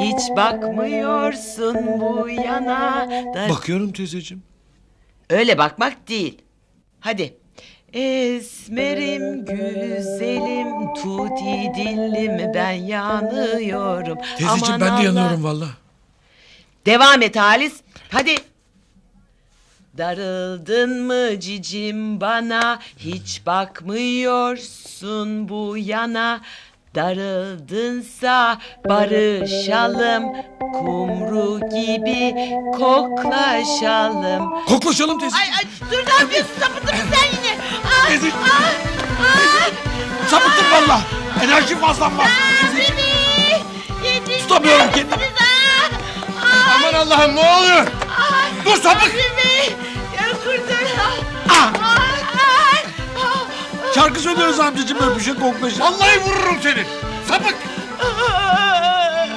hiç bakmıyorsun bu yana. Da- Bakıyorum teyzeciğim. Öyle bakmak değil. Hadi. Esmerim güzelim tuti dillim ben yanıyorum. Teyzeciğim Aman ben de Allah. yanıyorum valla. Devam et Halis. Hadi. Darıldın mı cicim bana hiç bakmıyorsun bu yana Darıldınsa barışalım kumru gibi koklaşalım Koklaşalım teyze. Ay ay dur ne yapıyorsun sapıttın mı sen yine Ah, Teyze. Sapıttım valla. Enerjim fazlam var. Tutamıyorum kendimi. Aman Allah'ım ne oluyor? Dur sapık. Ya Şarkı söylüyoruz amcacığım öpüşe koklaşa. Vallahi vururum seni. Sapık.